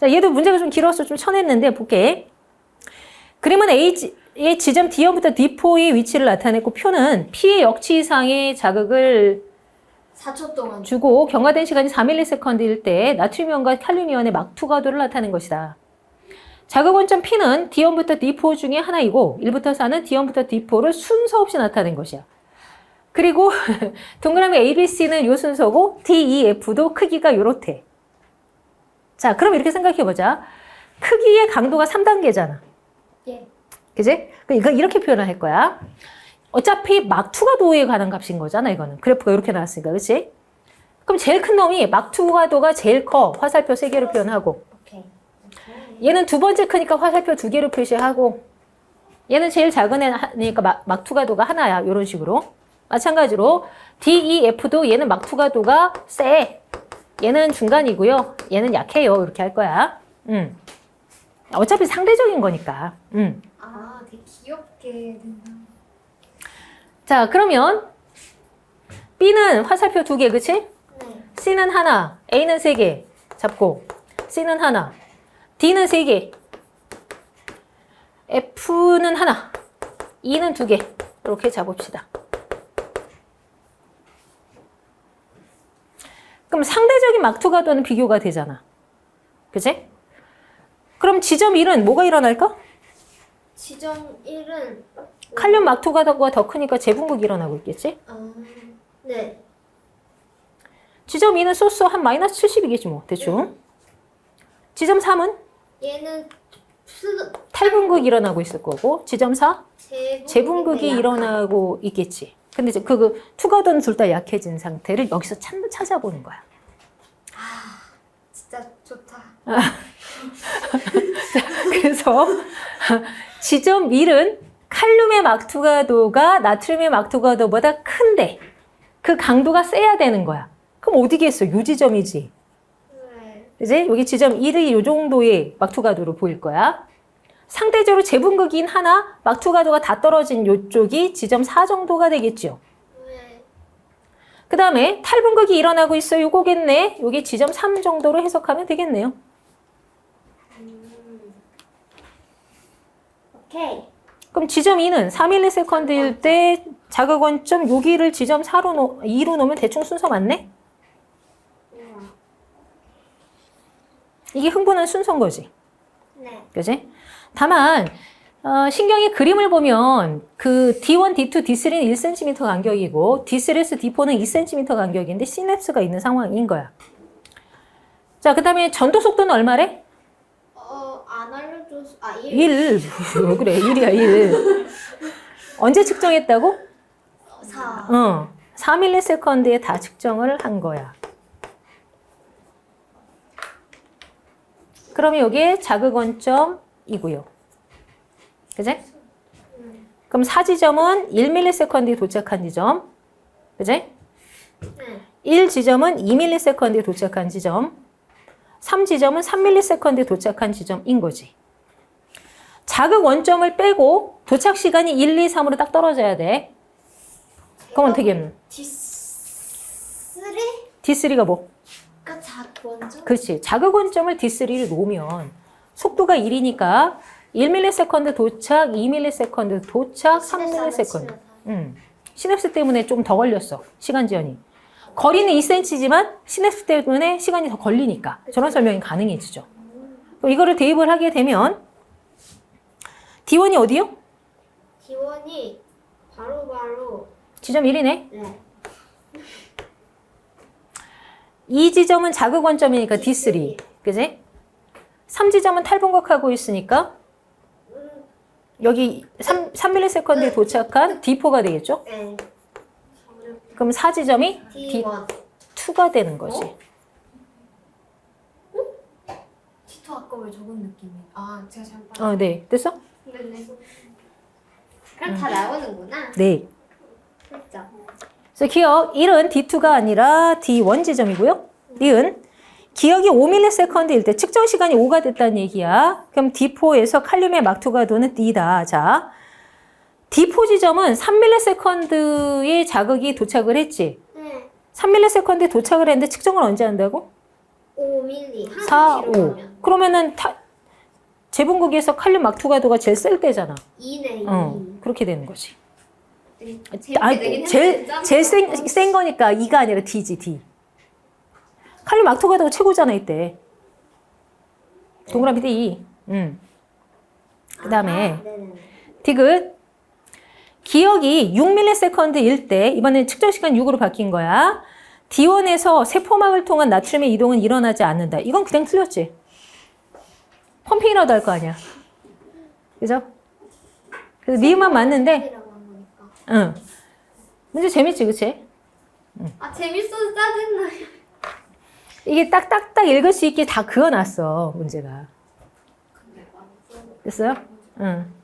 자, 얘도 문제가 좀 길어서 좀 쳐냈는데 볼게. 그림은 A의 지점 D1부터 D4의 위치를 나타냈고 표는 P의 역치상의 자극을 4초 동안 주고 경과된 시간이 4ms일 때 나트륨이온과 칼륨이온의 막투 가도를 나타낸 것이다. 자극 원점 P는 D1부터 D4 중에 하나이고 1부터 4는 D1부터 D4를 순서 없이 나타낸 것이야. 그리고 동그라미 ABC는 요 순서고 D, E, F도 크기가 요렇대. 자, 그럼 이렇게 생각해 보자. 크기의 강도가 3단계잖아. 예. 그지? 그러니까 이렇게 표현을 할 거야. 어차피 막투가도에 관한 값인 거잖아, 이거는. 그래프가 이렇게 나왔으니까, 그치? 그럼 제일 큰 놈이 막투가도가 제일 커. 화살표 세 개로 표현하고. 오케이. 오케이. 얘는 두 번째 크니까 화살표 두 개로 표시하고. 얘는 제일 작은 애니까 막, 막투가도가 하나야. 이런 식으로. 마찬가지로 D, E, F도 얘는 막투가도가 세. 얘는 중간이고요. 얘는 약해요. 이렇게 할 거야. 음. 어차피 상대적인 거니까. 음. 아, 되게 귀엽게 된다. 자, 그러면 B는 화살표 두 개, 그치? 네. C는 하나, A는 세 개 잡고 C는 하나, D는 세 개, F는 하나, E는 두 개. 이렇게 잡읍시다. 그럼 상대적인 막투가도는 비교가 되잖아. 그치? 그럼 지점 1은 뭐가 일어날까? 지점 1은 칼륨 막투가도가 더 크니까 재분극이 일어나고 있겠지? 아, 네. 지점 2는 소스 한 마이너스 70이겠지 뭐 대충. 지점 3은 얘는 수, 탈분극이 일어나고 있을 거고 지점 4 재분극이, 재분극이 일어나고 있겠지. 근데 이제 그, 그 투가도는 둘다 약해진 상태를 여기서 찾, 찾아보는 거야. 진짜 좋다. 그래서 지점 1은 칼륨의 막투가도가 나트륨의 막투가도보다 큰데 그 강도가 세야 되는 거야. 그럼 어디겠어? 요 지점이지. 네. 이제 여기 지점 1이 요 정도의 막투가도로 보일 거야. 상대적으로 재분극인 하나, 막투가도가 다 떨어진 요쪽이 지점 4 정도가 되겠죠. 네. 그 다음에 탈분극이 일어나고 있어. 요거겠네. 요게 지점 3 정도로 해석하면 되겠네요. 음. 오케이. 그럼 지점 2는 4ms일 때 자극 원점 여기를 지점 4로 놓, 2로 놓으면 대충 순서 맞네? 이게 흥분한 순서인 거지. 네. 그지? 다만, 어, 신경의 그림을 보면 그 D1, D2, D3는 1cm 간격이고 D3에서 D4는 2cm 간격인데 시냅스가 있는 상황인 거야. 자, 그 다음에 전도 속도는 얼마래? 어, 안 알려줘서, 아, 1. 1. 그래, 1이야, 1. 언제 측정했다고? 4. 어, 4ms에 다 측정을 한 거야. 그러면 여기에 자극 원점이고요. 그제? 그럼 4지점은 1ms에 도착한 지점. 그제? 네. 1지점은 2ms에 도착한 지점. 3지점은 3ms에 도착한 지점인 거지. 자극 원점을 빼고 도착 시간이 1, 2, 3으로 딱 떨어져야 돼. 그럼 어떻게 하면? D3? D3가 뭐? 가 작, 원점? 그렇지. 자극 원점을 D3를 놓으면 속도가 1이니까 1ms 도착, 2ms 도착, 3ms. 음. 시냅스 때문에 좀 더 걸렸어. 시간 지연이. 거리는 2cm지만 시냅스 때문에 시간이 더 걸리니까 저런 설명이 가능해지죠. 이거를 대입을 하게 되면 D1이 어디요? D1이 바로바로, 지점 1이네. 네. 이 지점은 자극 원점이니까 D3. 그지? 3지점은 탈분극하고 있으니까 음, 여기 3, 3ms에 도착한 D4가 되겠죠? 네. 그럼 4지점이 D1. D2가 되는 거지. 어? D2 아까 왜 적은 느낌이? 아, 제가 잘못 봤 어, 네. 됐어? 네네. 그럼 다 나오는구나. 네. 그렇죠. 그래서 기억 1은 D2가 아니라 D1 지점이고요. 니은 기억이 5ms일 때 측정 시간이 5가 됐다는 얘기야. 그럼 D4에서 칼륨의 막투가 도는 D다. 자, D4 지점은 3ms의 자극이 도착을 했지. 네. 3ms에 도착을 했는데 측정을 언제 한다고? 5mm. 한 4, 뒤로 5. 가면. 그러면은 타, 재분극에서 칼륨 막투가도가 제일 셀 때잖아. 2네 2. 어, 그렇게 되는 거지. 되게 아, 제일 제일 센, 거. 센 거니까 2가 아니라 D지 D. 칼륨 막투가도가 최고잖아 이때. 동그라미 D. 음. 그 다음에 아, 네네. 디귿. 기억이 6ms일 때 이번엔 측정 시간 6으로 바뀐 거야. D1에서 세포막을 통한 나트륨의 이동은 일어나지 않는다. 이건 그냥 틀렸지. 펌핑이라도 할 거 아니야. 그죠? 그래서 니은만 맞는데. 응. 문제 재밌지, 그치? 아 재밌어서 짜증나요. 이게 딱딱딱 읽을 수 있게 다 그어놨어, 문제가. 됐어요? 응.